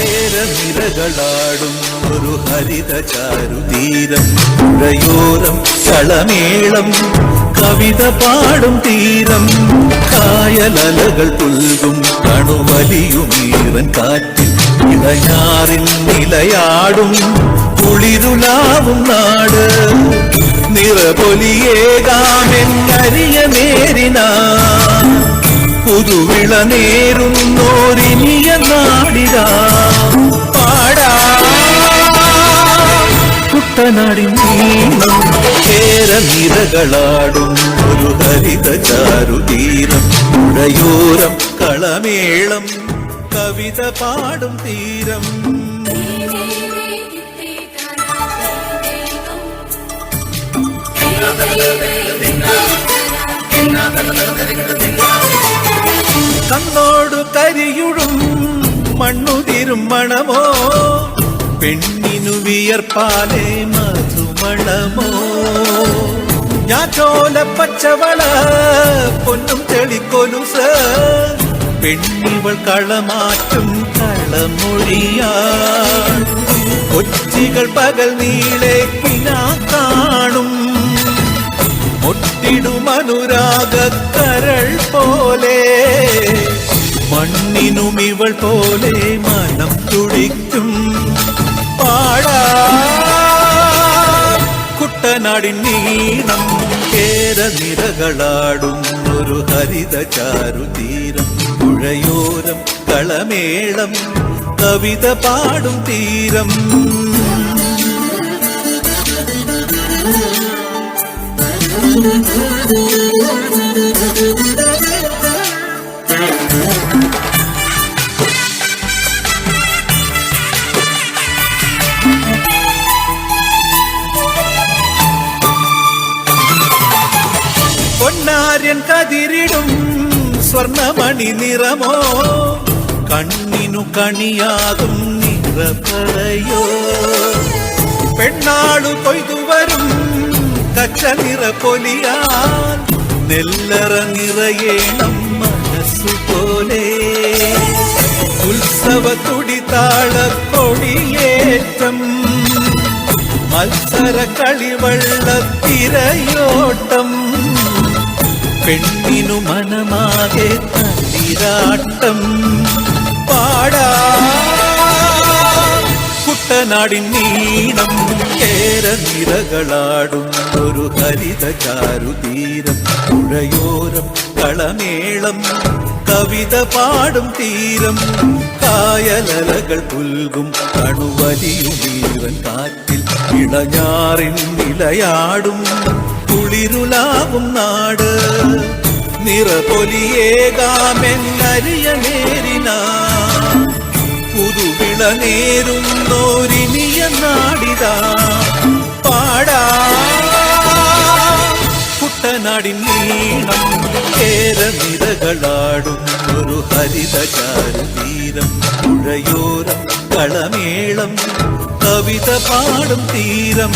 നിരകളാടും ഒരു ഹരിത ചാരുതീരം പുഴയോരം കളമേളം കവിത പാടും തീരം കായലലകൾ പുൽകും കണുവലിയുമീറൻ കാറ്റിൽ ഇടഞ്ഞാറിൻ നിലയാടും കുളിരുലാവും നാട് നിറപൊലിയേകാമെന്നരിയ നേരിനാ പുതുവിള നേരുന്നോരിനിയ നാടിതാ പാടാ കുട്ടനാടിൻ നീളം കേര നിരകളാടും ഒരു ഹരിത ചാരുതീരം പുഴയോരം കളമേളം കവിത പാടും തീരം. കണ്ണോടു തരിയുടും മണ്ണുതിരും മണമോ? പെണ്ണിനു വിയർപ്പാലെ മധുമണമോ? ഞാൻ ചോല പച്ചവള പൊന്നും തെളിക്കൊലുസ് പെണ്ണിവൾ കളമാറ്റും കളമൊഴിയാ. കൊച്ചികൾ പകൽ നീളെ പിന്നാ കാണും മുട്ടിടുമനുരാഗക്കരൾ പോലെ മണ്ണിനും ഇവൾ പോലെ മനം തുടിക്കും. പാടാ കുട്ടനാടിൻ നീണം കേര നിരകളാടും ഒരു ഹരിത ചാരുതീരം പുഴയോരം കളമേളം കവിത പാടും തീരം. பொன்னாரியன் கதிரிடும் சொர்ணமணி நிறமோ? கண்ணினு கணியாகும் நிறப்பறையோ? பெண்ணாடு கொய்து வரும் കച്ച നിറ പൊലിയാൽ നെല്ലറ നിറയേണം മനസ്സുപോലെ ഉത്സവ തുടിതാള കൊടിയേറ്റം മത്സര കളിവള്ളത്തിരയോട്ടം പെണ്ണിനു മനമാകെ തളിരാട്ടം പാടാ കുട്ടനാടിൻ നീണം കേര നിരകളാടും ഒരു ഹരിത ചാരുതീരം. പുഴയോരം കളമേളം കവിത പാടും തീരം. കായലലകൾ പുൽകും കണുവലിയുമീവൻ കാറ്റിൽ ഇളഞ്ഞാറിൻ നിലയാടും. കുളിരുലാവും നാട് നിറപൊലിയേകാമെന്നരിയ നേരിനാ പുതുവിള ഇളനേരുന്നോരിനിയ നാടിത. പാടാ. കുട്ടനാടിൻ നീളം ഏറെ നിരകളാടും ഒരു ഹരിതചാരുതീരം പുഴയോരം കളമേളം കവിത പാടും തീരം.